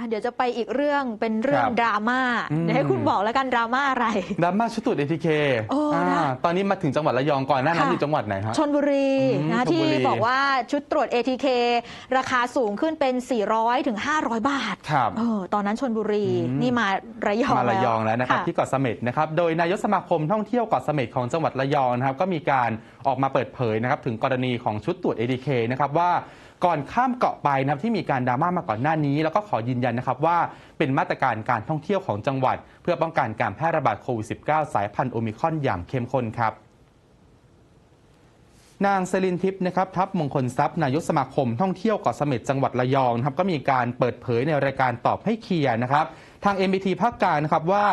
อะเดี๋ยวจะไปอีกเรื่องเป็นเรื่องครับดราม่าอืม เดี๋ยวให้คุณบอกแล้วกันดราม่าอะไร ดราม่าชุดตรวจเอทีเคโอ้นะตอนนี้มาถึงจังหวัดระยองก่อนหน้านั้นค่ะ อยู่จังหวัดไหนฮะ ชนบุรีอืมนะชลบุที่รี บอกว่าชุดตรวจ ATK ราคาสูงขึ้นเป็น 400ถึง500 บาทครับ เออตอนนั้นชนบุรีอืม นี่มาระยองมาระยองแล้วนะครับที่เกาะเสม็ดนะครับโดยนายกสมาคมท่องเที่ยวเกาะเสม็ดของจังหวัดระยองนะครับก็มีการออกมาเปิดเผยนะครับถึงกรณีของชุดตรวจ ADK นะครับว่า ก่อนข้ามเกาะไปนะครับที่มีการดราม่ามาก่อนหน้านี้ แล้วก็ขอยืนยันนะครับว่าเป็นมาตรการการท่องเที่ยวของจังหวัด เพื่อป้องกันการแพร่ระบาดโควิด -19 สายพันธุ์โอมิครอนอย่างเข้มข้นครับนางเซลินทิพย์นะครับทัพมงคลทรัพย์นายกสมาคมท่องเที่ยวเกาะเสม็ดจังหวัดระยองนะครับก็มีการเปิดเผยในรายการตอบให้เคลียร์นะครับ ทาง MBT ภาคกลางนะครับว่า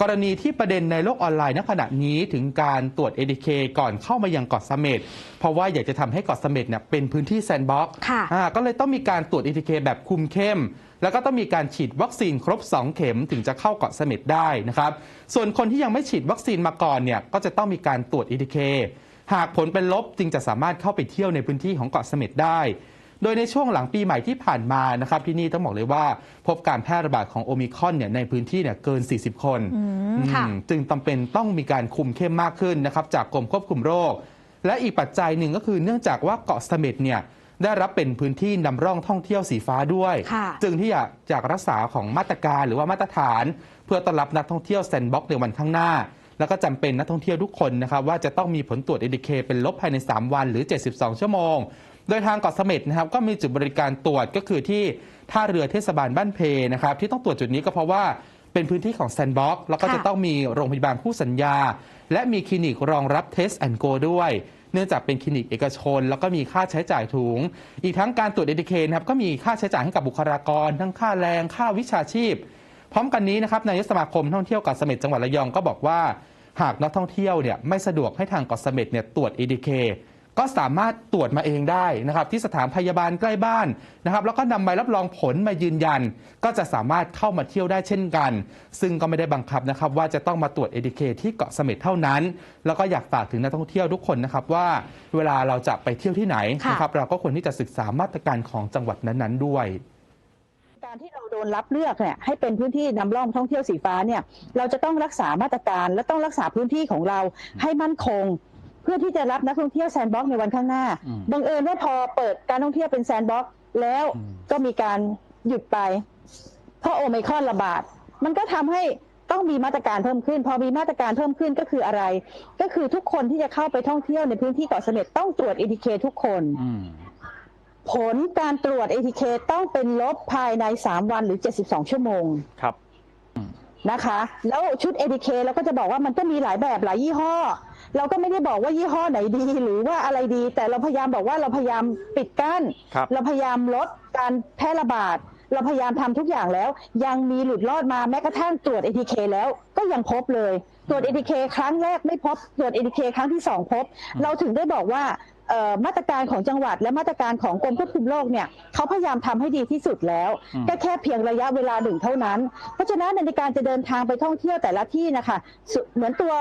กรณีที่ประเด็นในโลกออนไลน์ณขณะนี้ถึงการตรวจ ADK ก่อนเข้ามายังเกาะเสม็ดเพราะว่าอยากจะทำให้เกาะเสม็ดเนี่ยเป็นพื้นที่แซนด์บ็อกซ์ค่ะอ่าก็เลยต้องมีการตรวจ ATK แบบคุมเข้ม แล้วก็ต้องมีการฉีดวัคซีนครบ 2 เข็มถึงจะเข้าเกาะเสม็ดได้นะครับ ส่วนคนที่ยังไม่ฉีดวัคซีนมาก่อนเนี่ยก็จะต้องมีการตรวจ ATK หากผลเป็นลบจึงจะสามารถเข้าไปเที่ยวในพื้นที่ของเกาะเสม็ดได้ โดยในช่วงหลังปีใหม่ที่ผ่านมานะครับที่นี่ต้องบอกเลยว่าพบการแพร่ระบาดของโอมิครอนเนี่ยในพื้นที่เนี่ยเกิน 40 คนอืมค่ะอืมจึงจำเป็นต้องมีการคุมเข้มมากขึ้นนะครับจากกรมควบคุมโรค และอีกปัจจัยหนึ่งก็คือเนื่องจากว่าเกาะเสม็ดเนี่ยได้รับเป็นพื้นที่นำร่องท่องเที่ยวสีฟ้าด้วยค่ะจึงที่อยากจากรักษาของมาตรการหรือว่ามาตรฐาน เพื่อต้อนรับนักท่องเที่ยวแซนด์บ็อกซ์ในวันข้างหน้า แล้วก็จำเป็นนักท่องเที่ยวทุกคนนะครับว่าจะต้องมีผลตรวจ ADK เป็นลบภายใน 3 วันหรือ 72 ชั่วโมง โดยทางเกาะเสม็ดนะครับก็มีจุดบริการตรวจก็คือที่ท่าเรือเทศบาลบ้านเพนะครับที่ต้องตรวจจุดนี้ก็เพราะว่าเป็นพื้นที่ของแซนด์บ็อกซ์แล้วก็ค่ะจะต้องมีโรงพยาบาลคู่สัญญา และมีคลินิกรองรับเทสแอนโกด้วย เนื่องจากเป็นคลินิกเอกชน แล้วก็มีค่าใช้จ่ายถุงอีกทั้งการตรวจเอ k เคนะครับก็มีค่าใช้จ่ายให้กับบุคลากร ทั้งค่าแรงค่าวิชาชีพ พร้อมกันนี้นะครับนายกสมาคมท่องเที่ยวเกาะเสม็ดจังหวัดระยองก็บอกว่า หากนักท่องเที่ยวเนี่ยไม่สะดวกให้ทางเกาะเสม็ดเนี่ยตรวจ ADK ก็สามารถตรวจมาเองได้นะครับที่สถานพยาบาลใกล้บ้านนะครับแล้วก็นำใบรับรองผลมายืนยัน ก็จะสามารถเข้ามาเที่ยวได้เช่นกัน ซึ่งก็ไม่ได้บังคับนะครับว่าจะต้องมาตรวจ ADK ที่เกาะเสม็ดเท่านั้น แล้วก็อยากฝากถึงนักท่องเที่ยวทุกคนนะครับว่าเวลาเราจะไปเที่ยวที่ไหนะนะครับเราก็ควรที่จะศึกษามาตรการของจังหวัดนั้น ๆ ด้วยการที่เราโดนรับเลือกเนี่ยให้เป็นพื้นที่นำร่องท่องเที่ยวสีฟ้าเนี่ยเราจะต้องรักษามาตรการและต้องรักษาพื้นที่ของเราให้มั่นคง เพื่อที่จะรับนักท่องเที่ยวแซนด์บ็อกซ์ในวันข้างหน้าอืมบังเอิญว่าพอเปิดการท่องเที่ยวเป็นแซนด์บ็อกซ์แล้วอืมก็มีการหยุดไปเพราะโอไมครอนระบาด มันก็ทำให้ต้องมีมาตรการเพิ่มขึ้น พอมีมาตรการเพิ่มขึ้นก็คืออะไร ก็คือทุกคนที่จะเข้าไปท่องเที่ยวในพื้นที่เกาะเสม็ดต้องตรวจ ATK ทุกคนผลการตรวจ ATK ต้องเป็นลบภายใน3วันหรือ72ชั่วโมงครับนะคะ แล้วชุด ATK เราก็จะบอกว่ามันก็มีหลายแบบหลายยี่ห้อ เราก็ไม่ได้บอกว่ายี่ห้อไหนดี หรือว่าอะไรดี แต่เราพยายามบอกว่าเราพยายามปิดกั้น ครับเราพยายามลดการแพร่ระบาด เราพยายามทำทุกอย่างแล้ว ยังมีหลุดรอดมาแม้กระทั่งตรวจ ATK แล้วก็ยังพบเลย ตรวจ ATK ครั้งแรกไม่พบตรวจ ATK ครั้งที่สองพบ เราถึงได้บอกว่าเอ่อมาตรการของจังหวัดและมาตรการของกรมควบคุมโรคเนี่ยเขาพยายามทำให้ดีที่สุดแล้ว อืม ก็แค่เพียงระยะเวลาหนึ่งเท่านั้น เพราะฉะนั้นในการจะเดินทางไปท่องเที่ยวแต่ละที่นะคะสุเหมือนตัว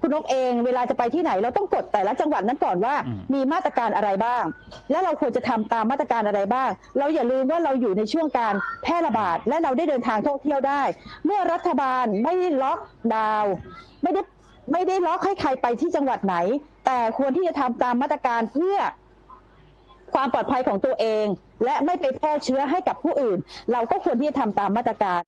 คุณนกเองเวลาจะไปที่ไหน เราต้องกดแต่ละจังหวัดนั้นก่อนว่า อืม มีมาตรการอะไรบ้าง และเราควรจะทำตามมาตรการอะไรบ้าง เราอย่าลืมว่าเราอยู่ในช่วงการแพร่ระบาดและเราได้เดินทางท่องเที่ยวได้ เมื่อรัฐบาลไม่ได้ล็อกดาวน์ไม่ได้ไม่ได้ล็อกให้ใครไปที่จังหวัดไหน แต่ควรที่จะทำตามมาตรการเพื่อ ความปลอดภัยของตัวเอง และไม่ไปแพร่เชื้อให้กับผู้อื่น เราก็ควรที่จะทำตามมาตรการ